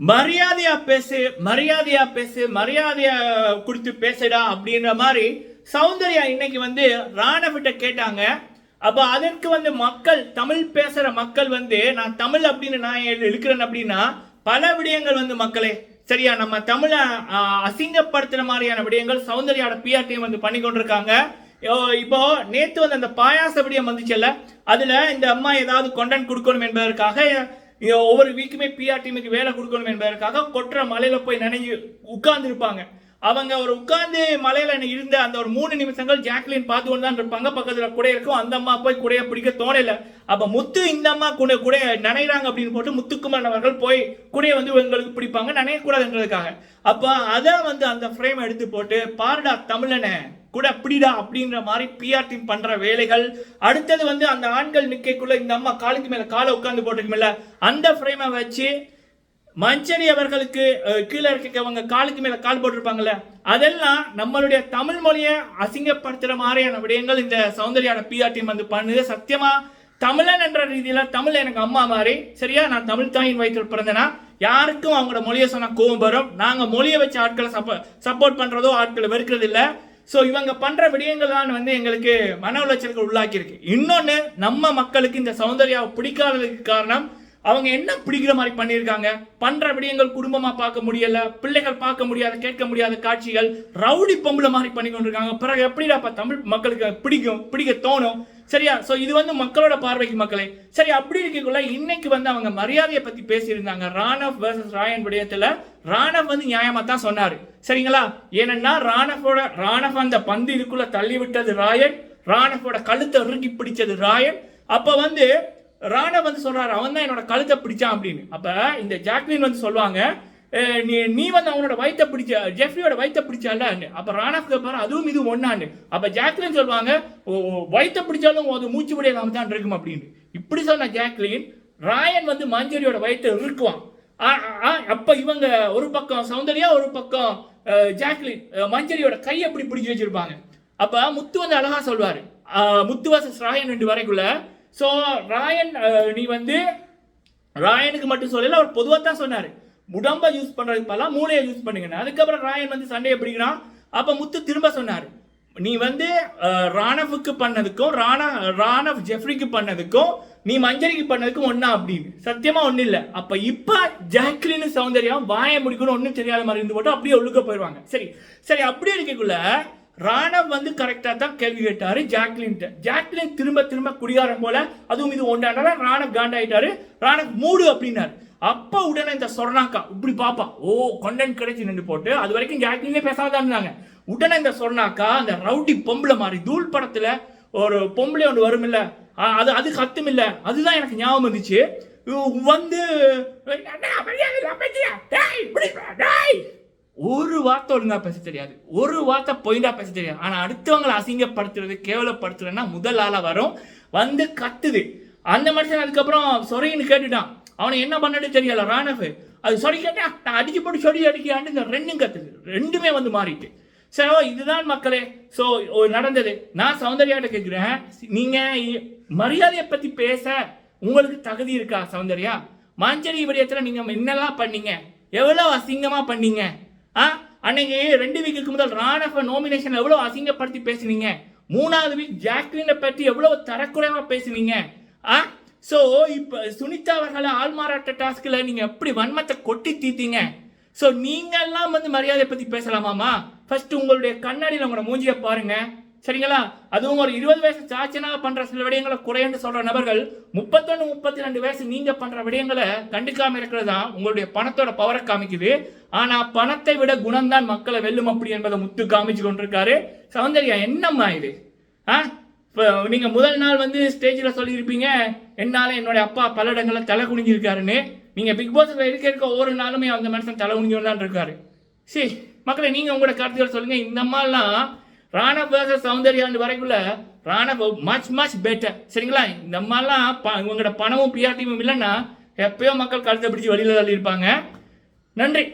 மரியாதையா பேசு மரியாதையா பேசு மரியாதையா கொடுத்து பேசுடா அப்படின்ற மாதிரி சௌந்தர்யா இன்னைக்கு வந்து ராணவிட்ட கேட்டாங்க. அப்ப அதற்கு வந்து மக்கள் தமிழ் பேசுற மக்கள் வந்து நான் தமிழ் அப்படின்னு நான் எழு- இருக்கிறேன் அப்படின்னா பல விடயங்கள் வந்து மக்களே சரியா நம்ம தமிழை அசிங்கப்படுத்துற மாதிரியான விடயங்கள் சௌந்தர்யாவோட பிஆர் டீம் வந்து பண்ணி கொண்டிருக்காங்க. இப்போ நேத்து வந்து அந்த பாயாச விடயம் வந்துச்சுல்ல அதுல இந்த அம்மா ஏதாவது கொண்டன்ட் கொடுக்கணும் என்பதற்காக ஒவ்வொரு வீக்குமே பிஆர் டீமுக்கு வேலை கொடுக்கணும் என்பதற்காக கொற்ற மலையில் போய் நினைஞ்சு உட்கார்ந்து இருப்பாங்க அவங்க ஒரு உட்கார்ந்து மலையில் இருந்த அந்த ஒரு மூணு நிமிஷங்கள் ஜாக்லின் பார்த்து கொண்டு தான் இருப்பாங்க. பக்கத்தில் குடை இருக்கும். அந்த அம்மா போய் குடையை பிடிக்க தோணல. அப்போ முத்து இந்த அம்மா குடை குடையை நனைகிறாங்க அப்படின்னு போட்டு முத்துக்குமார் அவர்கள் போய் குடையை வந்து எங்களுக்கு பிடிப்பாங்க. நனையக்கூடாதுன்றதுக்காக அப்போ அதை வந்து அந்த ஃப்ரேம் எடுத்து போட்டு பாருடா தமிழனை கூட அப்படிடா அப்படின்ற மாதிரி பிஆர் டீம் பண்ற வேலைகள். அடுத்தது வந்து அந்த ஆண்கள் நிக்கைக்குள்ள இந்த அம்மா காலுக்கு மேல காலை உட்காந்து போட்டிருக்குமில்ல அந்த ஃப்ரேமை வச்சு மஞ்சரி அவர்களுக்கு கீழே இருக்கவங்க காலுக்கு மேல கால் போட்டிருப்பாங்கல்ல அதெல்லாம் நம்மளுடைய தமிழ் மொழியை அசிங்கப்படுத்துற மாதிரியான விடயங்கள் இந்த சௌந்தர்யான பிஆர் டீம் வந்து பண்ணுது. சத்தியமா தமிழன் என்ற ரீதியில தமிழ் எனக்கு அம்மா மாதிரி. சரியா? நான் தமிழ் தாயின் வயிற்றில் பிறந்தேனா? யாருக்கும் அவங்களோட மொழியை சொன்னா கோவம் வரும். நாங்க மொழியை வச்சு ஆட்களை சப்போர்ட் பண்றதோ ஆட்களை வெறுக்கிறது இல்லை ஸோ இவங்க பண்ணுற விடயங்கள் தான் வந்து எங்களுக்கு மன உளைச்சலுக்கு உள்ளாக்கியிருக்கு. இன்னொன்று நம்ம மக்களுக்கு இந்த சௌந்தர்யாவை பிடிக்காததுக்கு காரணம் அவங்க என்ன பிடிக்கிற மாதிரி பண்ணியிருக்காங்க? பண்ற விடயங்கள் குடும்பமா பார்க்க முடியல பிள்ளைகள் பார்க்க முடியாத கேட்க முடியாத காட்சிகள் ரவுடி பொம்பளை மாதிரி பண்ணி கொண்டிருக்காங்க. பிறகு எப்படிடாப்பா தமிழ் மக்களுக்கு பிடிக்கும் பிடிக்க தோணும்? சரியா? சோ இது வந்து மக்களோட பார்வைக்கு மக்களே. சரி அப்படி இருக்கக்குள்ள இன்னைக்கு வந்து அவங்க மரியாதையை பத்தி பேசியிருந்தாங்க. ராணவ் வர்சஸ் ராயன் விடயத்துல ராணவ் வந்து நியாயமா தான் சொன்னாரு. சரிங்களா? ஏன்னா ராணவோட ராணவ் அந்த பந்து இதுக்குள்ள தள்ளி விட்டது ராயன். ராணவோட கழுத்தை இறுக்கி பிடிச்சது ராயன். அப்ப வந்து ராணா வந்து சொல்கிறார் அவன் தான் என்னோட கழுத்தை பிடிச்சான் அப்படின்னு. அப்போ இந்த ஜாக்லின் வந்து சொல்லுவாங்க நீ நீ வந்து அவனோட வயிற்றை பிடிச்ச ஜெஃப்ரியோட வயிற்றை பிடிச்சால அப்போ ராணா கேட்பாரு அதுவும் இது ஒன்றான்னு அப்போ ஜாக்லின் சொல்லுவாங்க "ஓ, பிடிச்சாலும் அது மூச்சு விட இல்லாம தான் இருக்கும் அப்படின்னு. இப்படி சொன்ன ஜாக்லின் ராயன் வந்து மஞ்சரியோட வயிற்றை இருக்குவான் ஆ, ஆ, இவங்க ஒரு பக்கம் சௌந்தர்யா ஒரு பக்கம் ஜாக்லின் மஞ்சரியோட கையை அப்படி பிடிச்சி வச்சிருப்பாங்க. அப்போ முத்து வந்து அழகா சொல்வாரு முத்துவாச ராயன் ரெண்டு வரைக்குள்ள ஸோ ராயன் uh, நீ வந்து ராயனுக்கு மட்டும் சொல்லல அவர் பொதுவாக தான் சொன்னார். உடம்ப யூஸ் பண்ணுறதுக்கு பதிலாக மூளையை யூஸ் பண்ணுங்க அதுக்கப்புறம் ராயன் வந்து சண்டையை பிடிக்கிறான். அப்போ முத்து திரும்ப சொன்னார். நீ வந்து uh, ராணவுக்கு பண்ணதுக்கும் ராணா ராணவ் ஜெஃப்ரிக்கு பண்ணதுக்கும் நீ மஞ்சரிக்கு பண்ணதுக்கும் ஒன்றா அப்படின்னு. சத்தியமா ஒன்றும் இல்லை. அப்போ இப்போ ஜாக்லின் சௌந்தர்யம் வாயை முடிக்கணும் ஒன்றும் தெரியாத மாதிரி இருந்து போட்டு அப்படியே ஒழுக்க போயிடுவாங்க சரி. சரி அப்படியே இருக்கக்குள்ள ராணவ் வந்து கரெக்டாக தான் கேள்வி கேட்டாரு ஜாக்லின் ஜாக்லின் திரும்ப திரும்ப குடிகாரம் போல அதுவும் இது ஒன்றானால ராணவ் காண்டாயிட்டாரு ராணவ் மூடு அப்படின்னாரு. அப்ப உடனே இந்த சொர்ணாக்கா இப்படி பாப்பா. ஓ கொண்டன் கிடைச்சு நின்று போட்டு அது வரைக்கும் ஜாக்லினே பேசாதான் இருந்தாங்க. உடனே இந்த சொர்ணாக்கா அந்த ரவுடி பொம்பளை மாதிரி தூள் படத்துல ஒரு பொம்பளை ஒன்று வரும் இல்ல அது அது கத்தும் இல்ல. அதுதான் எனக்கு ஞாபகம் இருந்துச்சு வந்து ஒரு வார்த்தை ஒழுங்கா பேச தெரியாது. ஒரு வார்த்தை பொயிண்டா பேச தெரியாது. ஆனா அடுத்தவங்களை அசிங்கப்படுத்துறது கேவலப்படுத்துறதுன்னா முதல் ஆளா வரும். வந்து கத்துது. அந்த மனுஷன் அதுக்கப்புறம் சொரைன்னு கேட்டுட்டான். அவனை என்ன பண்ணட்டு தெரியல ராணவ். அது சொறி கேட்டேன் நான் அடிச்சு போட்டு சொறி அடிக்கியாண்டு இந்த ரெண்டும் கத்துது. ரெண்டுமே வந்து மாறிட்டு. சரி இதுதான் மக்களே. ஸோ நடந்தது. நான் சௌந்தர்யாட்ட கேட்குறேன் நீங்கள் மரியாதையை பற்றி பேச உங்களுக்கு தகுதி இருக்கா சௌந்தர்யா? மாஞ்சரி விடயத்தில் நீங்கள் என்னெல்லாம் பண்ணீங்க? எவ்வளோ அசிங்கமாக பண்ணீங்க? அன்னைக்கு ரெண்டு வீக்குக்கு முதல் ராணவ நோமினேஷன் எவ்வளோ அசிங்கப்படுத்தி பேசுனீங்க? மூணாவது வீக் ஜாக்லினை பற்றி எவ்வளோ தரக்குறைவாக பேசுனீங்க? ஆ? ஸோ இப்போ சுனிதா அவர்களை ஆள்மாறாட்ட டாஸ்கில் நீங்கள் எப்படி வன்மத்தை கொட்டி தீத்தீங்க? ஸோ நீங்கள்லாம் வந்து மரியாதையை பற்றி பேசலாமாமா ஃபஸ்ட்டு உங்களுடைய கண்ணாடியில் உங்களோட மூஞ்சியை பாருங்கள் சரிங்களா? அதுவும் ஒரு இருபது வயசு சாச்சனாக பண்ற சில விடயங்களை குறைன்னு சொல்ற நபர்கள் முப்பத்தொன்னு முப்பத்தி ரெண்டு வயசு நீங்க பண்ற விடயங்களை கண்டுக்காம இருக்கிறது தான் உங்களுடைய பணத்தோட பவரை காமிக்குது. ஆனா பணத்தை விட குணம்தான் மக்களை வெல்லும் அப்படி என்பதை முத்து காமிச்சு கொண்டிருக்காரு. சௌந்தர்யா என்னம்மா இது? ஆ? இப்போ நீங்க முதல் நாள் வந்து ஸ்டேஜில் சொல்லியிருப்பீங்க என்னால் என்னுடைய அப்பா பல இடங்களில் தலை குனிஞ்சிருக்காருன்னு. நீங்க பிக் பாஸ்ல இருக்க இருக்க ஒவ்வொரு நாளுமே அந்த மனுஷன் தலை குனிஞ்சு தான் இருக்காரு. சரி மக்களை நீங்க உங்களோட கருத்துக்கள் சொல்லுங்க. இந்த மாதிரிலாம் ராணா வேர்சஸ் சௌந்தர்யாண்டு வரைக்குள்ள ராணா மச் மச் பெட்டர் சரிங்களா? இந்த மாதிரிலாம் ப- இவங்களோட பணமும் பிஆர்டியும் இல்லைன்னா எப்பயோ மக்கள் கழுத்தை பிடிச்சி வழியில் தள்ளியிருப்பாங்க. நன்றி.